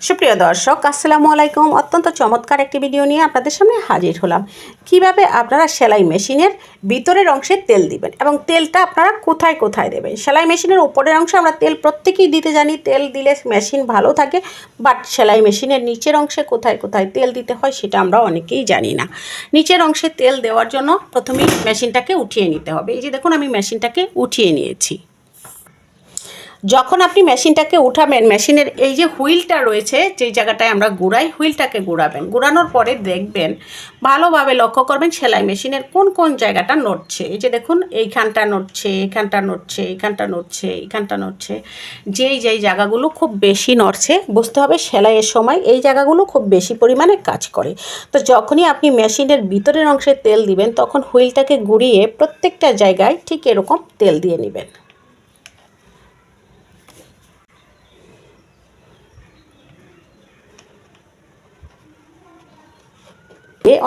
সুপ্রিয় দর্শক, আসসালামু আলাইকুম। অত্যন্ত চমৎকার একটি ভিডিও নিয়ে আপনাদের সামনে হাজির হলাম। কীভাবে আপনারা সেলাই মেশিনের ভিতরের অংশে তেল দিবেন এবং তেলটা আপনারা কোথায় কোথায় দেবেন? সেলাই মেশিনের উপরের অংশে আমরা তেল প্রত্যেকেই দিতে জানি, তেল দিলে মেশিন ভালো থাকে, বাট সেলাই মেশিনের নিচের অংশে কোথায় কোথায় তেল দিতে হয় সেটা আমরা অনেকেই জানি না। নিচের অংশে তেল দেওয়ার জন্য প্রথমেই মেশিনটাকে উঠিয়ে নিতে হবে। এই যে দেখুন, আমি মেশিনটাকে উঠিয়ে নিয়েছি। যখন আপনি মেশিনটাকে উঠাবেন, মেশিনের এই যে হুইলটা রয়েছে, যেই জায়গাটায় আমরা ঘুরাই হুইলটাকে ঘুরাবেন ঘুরানোর পরে দেখবেন, ভালোভাবে লক্ষ্য করবেন সেলাই মেশিনের কোন কোন জায়গাটা নড়ছে। এই যে দেখুন, এইখানটা নড়ছে এখানটা নড়ছে, এইখানটা নড়ছে এইখানটা নড়ছে। যেই যেই জায়গাগুলো খুব বেশি নড়ছে, বুঝতে হবে সেলাইয়ের সময় এই জায়গাগুলো খুব বেশি পরিমাণে কাজ করে। তো যখনই আপনি মেশিনের ভিতরের অংশে তেল দিবেন, তখন হুইলটাকে ঘুরিয়ে প্রত্যেকটা জায়গায় ঠিক এরকম তেল দিয়ে নেবেন।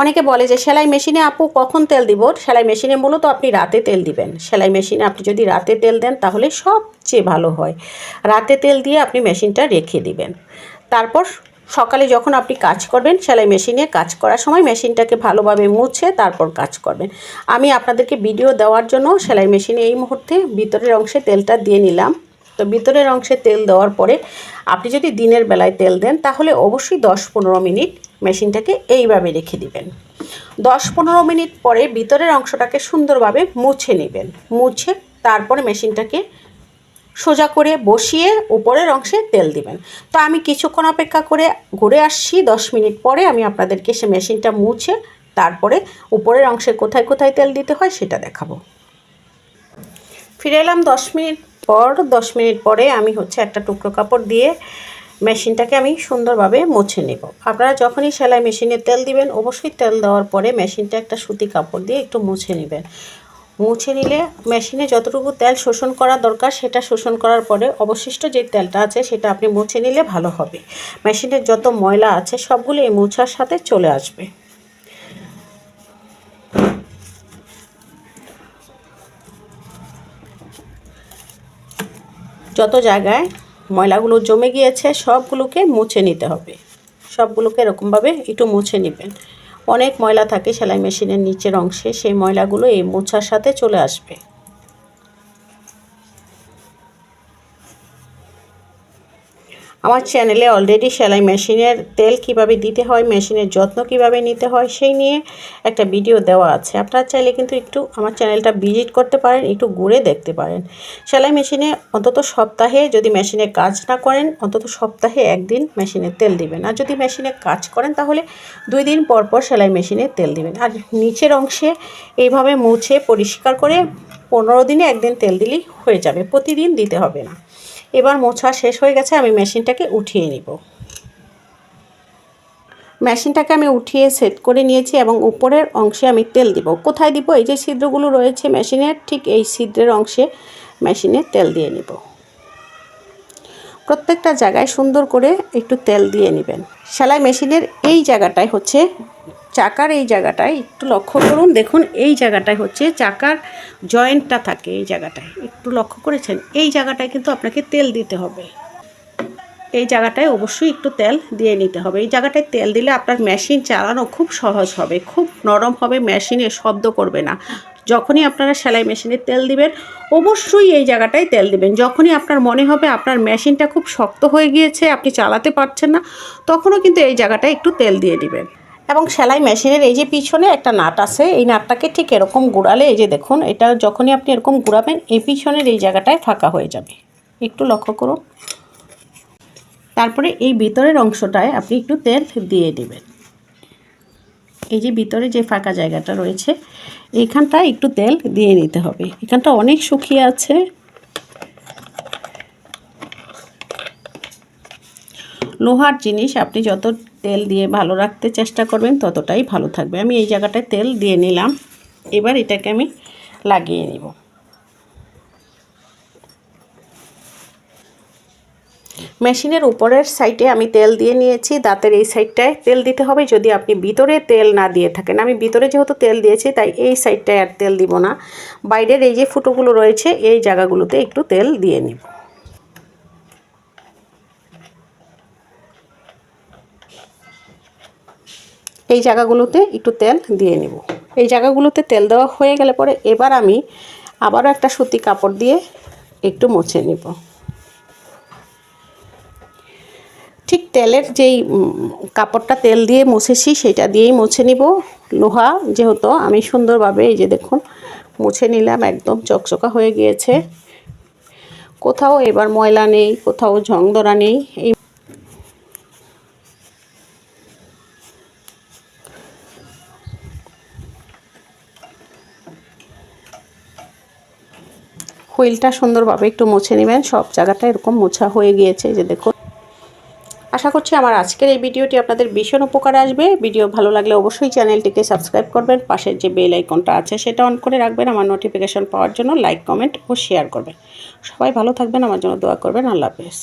অনেকে বলে যে, সেলাই মেশিনে আপু কখন তেল দিব? সেলাই মেশিনে মূলত আপনি রাতে তেল দিবেন। সেলাই মেশিনে আপনি যদি রাতে তেল দেন, তাহলে সবচেয়ে ভালো হয়। রাতে তেল দিয়ে আপনি মেশিনটা রেখে দিবেন। তারপর সকালে যখন আপনি কাজ করবেন, সেলাই মেশিনে কাজ করার সময় মেশিনটাকে ভালোভাবে মুছে তারপর কাজ করবেন। আমি আপনাদেরকে ভিডিও দেওয়ার জন্য সেলাই মেশিনে এই মুহূর্তে ভিতরের অংশে তেলটা দিয়ে নিলাম। তো ভিতরের অংশে তেল দেওয়ার পরে আপনি যদি দিনের বেলায় তেল দেন, তাহলে অবশ্যই দশ পনেরো মিনিট মেশিনটাকে এইভাবে রেখে দিবেন। দশ পনেরো মিনিট পরে ভিতরের অংশটাকে সুন্দরভাবে মুছে নেবেন। মুছে তারপরে মেশিনটাকে সোজা করে বসিয়ে উপরের অংশে তেল দিবেন। তো আমি কিছুক্ষণ অপেক্ষা করে ঘুরে আসছি। দশ মিনিট পরে আমি আপনাদেরকে সে মেশিনটা মুছে তারপরে উপরের অংশে কোথায় কোথায় তেল দিতে হয় সেটা দেখাবো। ফিরে এলাম দশ মিনিট পর দশ মিনিট পরে আমি হচ্ছে একটা টুকরো কাপড় দিয়ে মেশিনটাকে আমি সুন্দরভাবে মুছে নেব। আপনারা যখনই সেলাই মেশিনে তেল দিবেন, অবশ্যই তেল দেওয়ার পরে মেশিনটা একটা সুতি কাপড় দিয়ে একটু মুছে নেবেন। মুছে নিলে মেশিনে যতটুকু তেল শোষণ করা দরকার, সেটা শোষণ করার পরে অবশিষ্ট যে তেলটা আছে, সেটা আপনি মুছে নিলে ভালো হবে। মেশিনের যত ময়লা আছে, সবগুলো এই মোছার সাথে চলে আসবে। জায়গায় ময়লাগুলো জমে গিয়েছে, সবগুলোকে মুছে নিতে হবে। সবগুলোকে এরকমভাবে একটু মুছে নেবেন। অনেক ময়লা থাকে সেলাই মেশিনের নিচের অংশে, সেই ময়লাগুলো এই মোছার সাথে চলে আসবে। আমার চ্যানেলে অলরেডি সেলাই মেশিনের তেল কীভাবে দিতে হয় মেশিনের যত্ন কীভাবে নিতে হয়, সেই নিয়ে একটা ভিডিও দেওয়া আছে। আপনারা চাইলে কিন্তু একটু আমার চ্যানেলটা ভিজিট করতে পারেন, একটু ঘুরে দেখতে পারেন। সেলাই মেশিনে অন্তত সপ্তাহে যদি মেশিনে কাজ না করেন, অন্তত সপ্তাহে একদিন মেশিনে তেল দিবেন। আর যদি মেশিনে কাজ করেন, তাহলে দুই দিন পর পর সেলাই মেশিনে তেল দিবেন। আর নিচের অংশে এইভাবে মুছে পরিষ্কার করে পনেরো দিনে একদিন তেল দিলেই হয়ে যাবে। প্রতিদিন দিতে হবে না। এবার মোছা শেষ হয়ে গেছে, আমি মেশিনটাকে উঠিয়ে নিব। মেশিনটাকে আমি উঠিয়ে সেট করে নিয়েছি এবং উপরের অংশে আমি তেল দিব। কোথায় দিব? এই যে ছিদ্রগুলো রয়েছে মেশিনের, ঠিক এই ছিদ্রের অংশে মেশিনে তেল দিয়ে নিব। প্রত্যেকটা জায়গায় সুন্দর করে একটু তেল দিয়ে নেবেন। সেলাই মেশিনের এই জায়গাটায় হচ্ছে চাকার এই জায়গাটায় একটু লক্ষ্য করুন। দেখুন, এই জায়গাটায় হচ্ছে চাকার জয়েন্টটা থাকে এই জায়গাটায়। একটু লক্ষ্য করেছেন? এই জায়গাটায় কিন্তু আপনাকে তেল দিতে হবে। এই জায়গাটায় অবশ্যই একটু তেল দিয়ে নিতে হবে। এই জায়গাটায় তেল দিলে আপনার মেশিন চালানো খুব সহজ হবে, খুব নরম হবে, মেশিনে শব্দ করবে না। যখনই আপনারা সেলাই মেশিনে তেল দিবেন, অবশ্যই এই জায়গাটায় তেল দিবেন। যখনই আপনার মনে হবে আপনার মেশিনটা খুব শক্ত হয়ে গিয়েছে, আপনি চালাতে পারছেন না, তখনও কিন্তু এই জায়গাটায় একটু তেল দিয়ে দিবেন। এবং সেলাই মেশিনের এই যে পিছনে একটা নাট আছে, এই নাটটাকে ঠিক এরকম গুড়ালে, এই যে দেখুন, এটা যখনই আপনি এরকম গুড়াবেন, এই পিছনের এই জায়গাটায় ফাঁকা হয়ে যাবে। একটু লক্ষ্য করুন। তারপরে এই ভিতরের অংশটায় আপনি একটু তেল দিয়ে দেবেন। এই যে ভিতরে যে ফাঁকা জায়গাটা রয়েছে, এইখানটায় একটু তেল দিয়ে নিতে হবে। এখানটা অনেক শুকিয়ে আছে। লোহার জিনিস আপনি যত তেল দিয়ে ভালো রাখতে চেষ্টা করবেন ততটাই ভালো থাকবে। আমি এই জায়গাটায় তেল দিয়ে নিলাম। এবার এটাকে আমি লাগিয়ে নিব। মেশিনের উপরের সাইডে আমি তেল দিয়ে নিয়েছি। দাঁতের এই সাইডটায় তেল দিতে হবে। যদি আপনি ভিতরে তেল না দিয়ে থাকেন, আমি ভিতরে যেহেতু তেল দিয়েছি, তাই এই সাইডটায় আর তেল দিব না। বাইরের এই যে ফুটোগুলো রয়েছে, এই জায়গাগুলোতে একটু তেল দিয়ে নিব। এই জায়গাগুলোতে একটু তেল দিয়ে নেব। এই জায়গাগুলোতে তেল দেওয়া হয়ে গেলে পরে এবার আমি আবারও একটা সুতি কাপড় দিয়ে একটু মুছে নেব। ঠিক তেলের যেই কাপড়টা তেল দিয়ে মুছেছি সেটা দিয়েই মুছে নিব। লোহা যেহেতু আমি সুন্দরভাবে এই যে দেখুন মুছে নিলাম, একদম চকচকা হয়ে গিয়েছে। কোথাও এবার ময়লা নেই, কোথাও ঝং ধরা নেই, এই হুইলটা সুন্দরভাবে একটু মুছে নেবেন। সব জায়গাটা এরকম মোছা হয়ে গিয়েছে যে দেখুন। আশা করছি আমার আজকের এই ভিডিওটি আপনাদের ভীষণ উপকারে আসবে। ভিডিও ভালো লাগলে অবশ্যই চ্যানেলটিকে সাবস্ক্রাইব করবেন। পাশের যে বেল আইকনটা আছে সেটা অন করে রাখবেন। আমার নোটিফিকেশন পাওয়ার জন্য লাইক কমেন্ট ও শেয়ার করবেন। সবাই ভালো থাকবেন। আমার জন্য দোয়া করবেন। আল্লাহ হাফেজ।